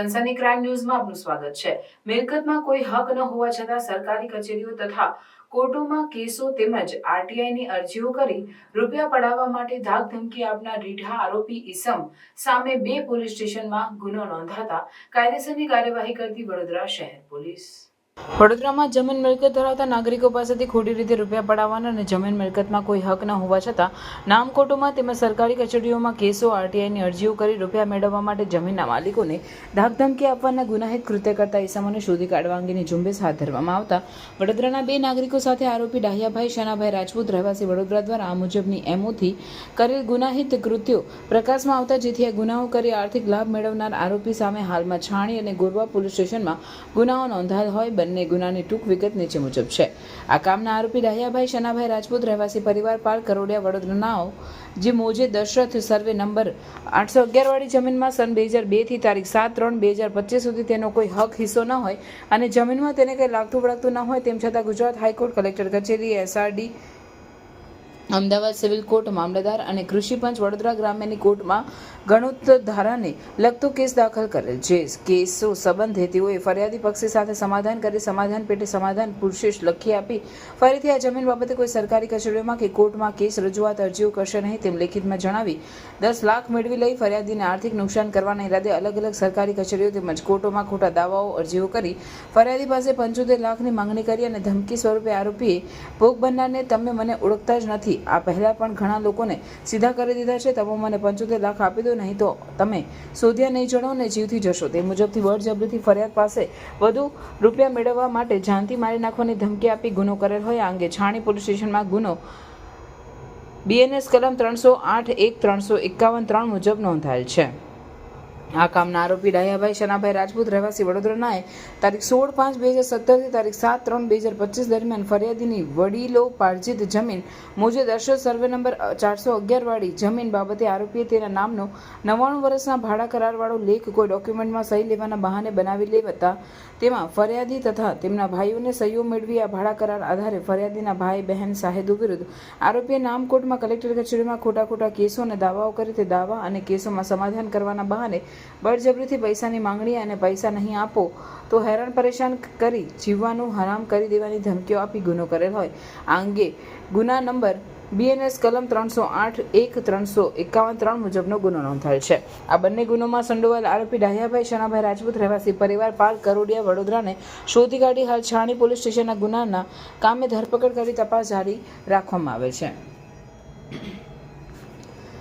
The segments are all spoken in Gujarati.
સનસની ક્રાઇમ ન્યૂઝમાં આપનું સ્વાગત છે. મિલકતમાં કોઈ હક ન હોવા છતાં સરકારી કચેરીઓ તથા કોર્ટોમાં કેસો તેમજ આરટીઆઈની અરજીઓ કરી રૂપિયા પડાવવા માટે ધાક ધમકી આપનાર રીઢા આરોપી ઈસમ સામે બે પોલીસ સ્ટેશનમાં ગુનો નોંધાતા કાયદેસરની કાર્યવાહી કરતી વડોદરા શહેર પોલીસ. વડોદરામાં જમીન મિલકત ધરાવતા નાગરિકો પાસેથી ખોટી રીતે રૂપિયા પડાવવાના અને જમીન મિલકતમાં કોઈ હક ન હોવા છતાં નામ કોર્ટોમાં તેમજ સરકારી કચેરીઓમાં કેસો, આરટીઆઈની અરજીઓ કરી રૂપિયા મેળવવા માટે જમીનના માલિકોને ધાકધમકી આપવાના ગુનાહિત કૃત્ય કરતા ઇસમોને શોધી કાઢવા અંગેની ઝુંબેશ હાથ ધરવામાં આવતા વડોદરાના બે નાગરિકો સાથે આરોપી ડાહિયાભાઈ શનાભાઈ રાજપૂત રહેવાસી વડોદરા દ્વારા આ મુજબની એમઓથી કરેલ ગુનાહિત કૃત્યો પ્રકાશમાં આવતા જેથી આ ગુનાઓ કરી આર્થિક લાભ મેળવનાર આરોપી સામે હાલમાં છાણી અને ગોરવા પોલીસ સ્ટેશનમાં ગુનાઓ નોંધાયેલ હોય બંને ગુનાની ટૂંક વિગત નીચે મુજબ છે. આ કામના આરોપી ડાહ્યાભાઈ શનાભાઈ રાજપૂત, રહેવાસી પરિવાર પાલ, કરોડિયા વડોદરાનાઓ જે મોજે દશરથ સર્વે નંબર આઠસો અગિયારવાળી જમીનમાં સન બે હજાર બેથી તારીખ સાત ત્રણ બે હજાર પચીસ સુધી તેનો કોઈ હક, હિસ્સો ન હોય અને જમીનમાં તેને કંઈ લાગતું વળગતું ન હોય તેમ છતાં ગુજરાત હાઈકોર્ટ કલેક્ટર કચેરી, એસઆરડી અમદાવાદ સિવિલ કોર્ટ મામલતદાર અને કૃષિ પંચ વડોદરા ગ્રામ્યની કોર્ટમાં ગણોત ધારાને લગતો કેસ દાખલ કરેલ. જે કેસો સંબંધે તેઓએ ફરિયાદી પક્ષી સાથે સમાધાન કરી સમાધાન પેટે સમાધાન પુરુષેશ લખી આપી ફરીથી આ જમીન બાબતે કોઈ સરકારી કચેરીઓમાં કે કોર્ટમાં કેસ રજૂઆત અરજીઓ કરશે નહીં તેમ લેખિતમાં જણાવી દસ લાખ મેળવી લઈ ફરિયાદીને આર્થિક નુકસાન કરવાના ઇરાદે અલગ અલગ સરકારી કચેરીઓ તેમજ કોર્ટોમાં ખોટા દાવાઓ, અરજીઓ કરી ફરિયાદી પાસે પંચોતેર લાખની માંગણી કરી અને ધમકી સ્વરૂપે આરોપીએ ભોગ બનનારને તમે મને ઓળખતા જ નથી. આ પહેલાં પણ ઘણા લોકોને સીધા કરી દીધા છે. તમે મને પંચોતેર લાખ આપી દો, નહીં તો તમે શોધ્યા નહીં જણો ને જીવથી જશો. તે મુજબથી બળજબરીથી ફરિયાદ પાસે વધુ રૂપિયા મેળવવા માટે જાનથી મારી નાખવાની ધમકી આપી ગુનો કરેલ હોય. આ અંગે છાણી પોલીસ સ્ટેશનમાં ગુનો બીએનએસ કલમ ત્રણસો આઠ એક, ત્રણસો એકાવન, ત્રણ મુજબ નોંધાયેલ છે. આ કામના આરોપી ડાયાભાઈ શનાભાઈ રાજપૂત, રહેવાસી વડોદરાનાએ તારીખ સોળ પાંચ બે હજાર સત્તરથી તારીખ સાત ત્રણ બે હજાર પચીસ દરમિયાન ફરિયાદીની વડીલો પાર્જિત જમીન મુજબ દર્શક સર્વે નંબર ચારસો અગિયારવાળી જમીન બાબતે આરોપીએ તેના નામનો નવ્વાણું વર્ષના ભાડા કરારવાળો લેખ કોઈ ડોક્યુમેન્ટમાં સહી લેવાના બહાને બનાવી લેવતા તેમાં ફરિયાદી તથા તેમના ભાઈઓને સહીઓ મેળવી આ ભાડા કરાર આધારે ફરિયાદીના ભાઈ, બહેન સાહેદો વિરુદ્ધ આરોપીએ નામ કોર્ટમાં કલેક્ટર કચેરીમાં ખોટા ખોટા કેસો અને દાવાઓ કરી તે દાવા અને કેસોમાં સમાધાન કરવાના બહાને બળજબરીથી પૈસાની માંગણી અને પૈસા નહીં આપો, તો હેરાન પરેશાન કરી જીવવાનું હરામ કરી દેવાની ધમકીઓ આપી ગુનો કરેલ હોય. આ અંગે ગુના નંબર બીએનએસ કલમ ત્રણસો આઠ, એક ત્રણસો એકાવન ત્રણ મુજબનો ગુનો નોંધાયો છે. આ બંને ગુનોમાં સંડોવાયેલ આરોપી ડાહ્યાભાઈ શણાભાઈ રાજપૂત, રહેવાસી પરિવાર પાલ કરોડિયા, વડોદરાને શોધી કાઢી હાલ છાણી પોલીસ સ્ટેશનના ગુનાના કામે ધરપકડ કરી તપાસ જારી રાખવામાં આવે છે.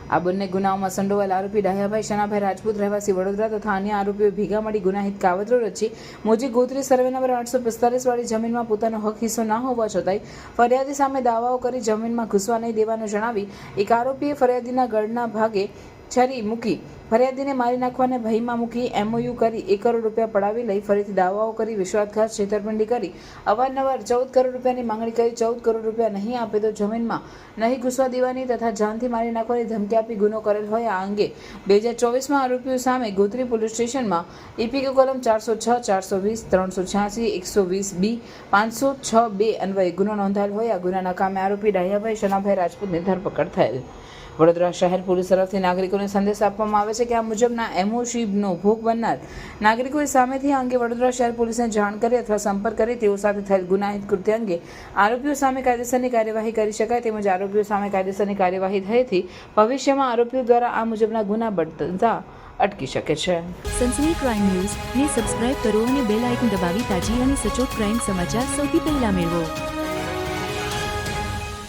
આ બંને ગુનાઓમાં સંડોવાયેલ આરોપી ડાહ્યાભાઈ શનાભાઈ રાજપૂત, રહેવાસી વડોદરા તથા અન્ય આરોપીઓ ભેગા મળી ગુનાહિત કાવતરો રચી મોજી ગોત્રી સર્વે નંબર આઠસો વાળી જમીનમાં પોતાનો હક હિસ્સો ના હોવા છતાંય ફરિયાદી સામે દાવાઓ કરી જમીનમાં ઘૂસવા નહીં દેવાનું જણાવી એક આરોપીએ ફરિયાદીના ગળના ભાગે છરી મૂકી ફરિયાદીને મારી નાખવાને ભયમાં મૂકી એમઓયુ કરી એક કરોડ રૂપિયા પડાવી લઈ ફરીથી દાવાઓ કરી, વિશ્વાસઘાત, છેતરપિંડી કરી. અવારનવાર ચૌદ કરોડ રૂપિયાની માંગણી કરી, ચૌદ કરોડ રૂપિયા નહીં આપે તો જમીનમાં નહીં ઘૂસવા દેવાની તથા જાનથી મારી નાખવાની ધમકી આપી ગુનો કરેલ હોય આ અંગે. બે હજાર ચોવીસમાં આરોપીઓ સામે ગોત્રી પોલીસ સ્ટેશનમાં ઇપીકો કલમ ચારસો છ, ચારસો વીસ, ત્રણસો છ્યાસી, એકસો વીસ બી, પાંચસો છ બે અન્વયે ગુનો નોંધાયેલ હોય. આ ગુનાના કામે આરોપી ડાહ્યાભાઈ, શનાભાઈ રાજપૂતની ધરપકડ થયેલ. વડોદરા શહેર પોલીસ તરફથી નાગરિકોને સંદેશ આપવામાં આવે છે કે આ મુજબના એમઓશીબનો ભોગ બનનાર નાગરિકોએ સામેથી આ અંગે વડોદરા શહેર પોલીસને જાણ કરી અથવા સંપર્ક કરી તેઓ સાથે થયેલ ગુનાહિત કૃત્ય અંગે આરોપીઓ સામે કાયદેસરની કાર્યવાહી કરી શકાય તેમજ આરોપીઓ સામે કાયદેસરની કાર્યવાહી થયેથી ભવિષ્યમાં આરોપીઓ દ્વારા આ મુજબના ગુના બનતા અટકી શકે છે. સનસની ક્રાઇમ ન્યૂઝ ને સબસ્ક્રાઇબ કરો અને બેલ આઇકન દબાવી તાજી અને સચોટ ક્રાઇમ સમાચાર સૌથી પહેલા મેળવો.